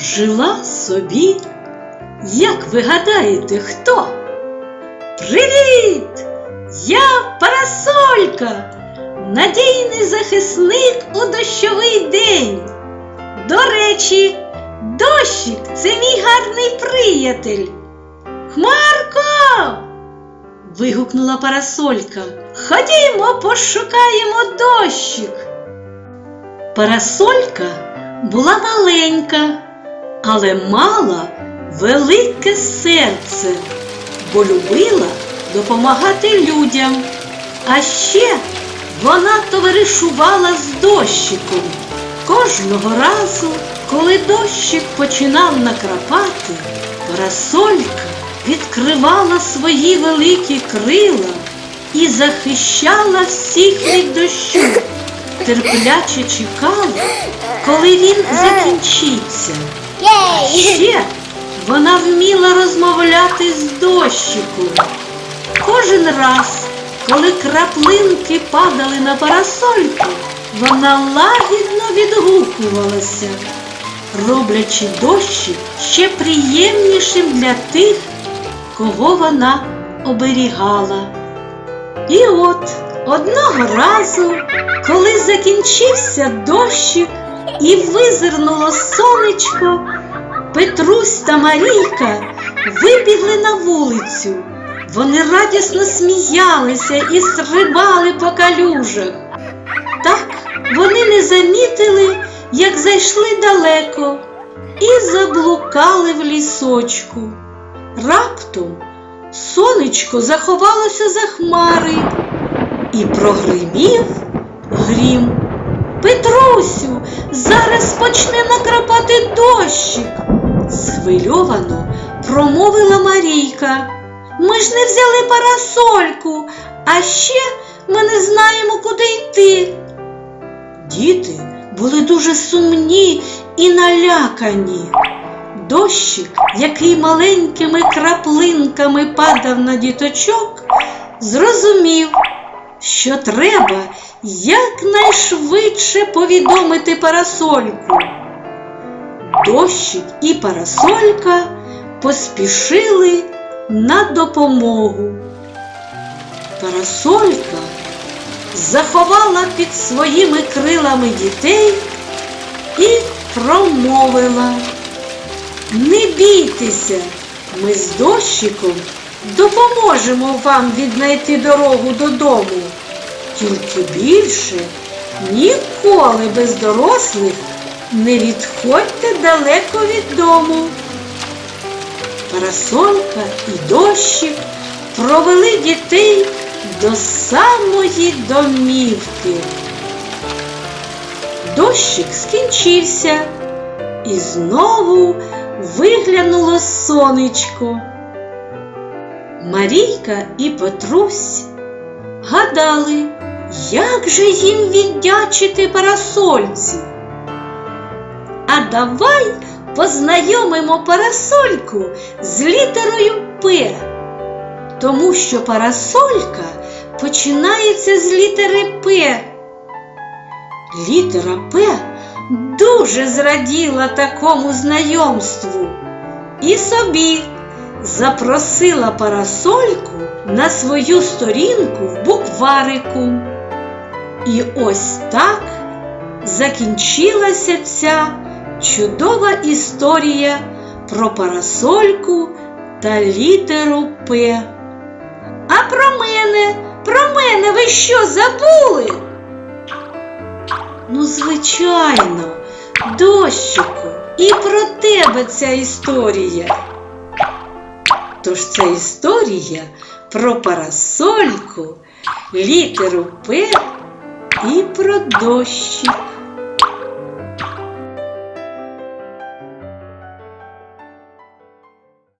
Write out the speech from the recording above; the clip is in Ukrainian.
жила собі, як ви гадаєте, хто? Привіт! Я Парасолька, надійний захисник у дощовий день. До речі, дощик це мій гарний приятель. Хмарко! вигукнула Парасолька. Ходімо, пошукаємо дощик. Парасолька була маленька, але мала велике серце, бо любила допомагати людям. А ще вона товаришувала з дощиком. Кожного разу, коли дощик починав накрапати, парасолька відкривала свої великі крила і захищала всіх від дощу, терпляче чекала, коли він закінчиться. А ще вона вміла розмовляти з дощиком. Кожен раз, коли краплинки падали на парасольку, вона лагідно відгукувалася, роблячи дощик ще приємнішим для тих, кого вона оберігала. І от одного разу, коли закінчився дощик і визирнуло сонечко, Петрусь та Марійка вибігли на вулицю. Вони радісно сміялися і стрибали по калюжах. Так вони не замітили, як зайшли далеко і заблукали в лісочку. Раптом сонечко заховалося за хмари і прогримів грім. Петрусю, зараз почне накрапати дощик, схвильовано промовила Марійка. Ми ж не взяли парасольку, а ще ми не знаємо, куди йти. Діти були дуже сумні і налякані. Дощик, який маленькими краплинками падав на діточок, зрозумів, що треба якнайшвидше повідомити парасольку. Дощик і парасолька поспішили на допомогу. Парасолька заховала під своїми крилами дітей і промовила. Не бійтеся, ми з дощиком допоможемо вам віднайти дорогу додому. Тільки більше ніколи без дорослих не відходьте далеко від дому. Парасолька і дощик провели дітей до самої домівки. Дощик скінчився і знову виглянуло сонечко. Марійка і Петрусь гадали, як же їм віддячити парасольці. А давай познайомимо парасольку з літерою П, тому що парасолька починається з літери П. Літера П дуже зраділа такому знайомству і собі запросила парасольку на свою сторінку в букварику. І ось так закінчилася ця чудова історія про парасольку та літеру П. А про мене, про мене ви що забули? Ну, звичайно, дощику, і про тебе ця історія. Тож це історія про парасольку, літеру П і про дощик.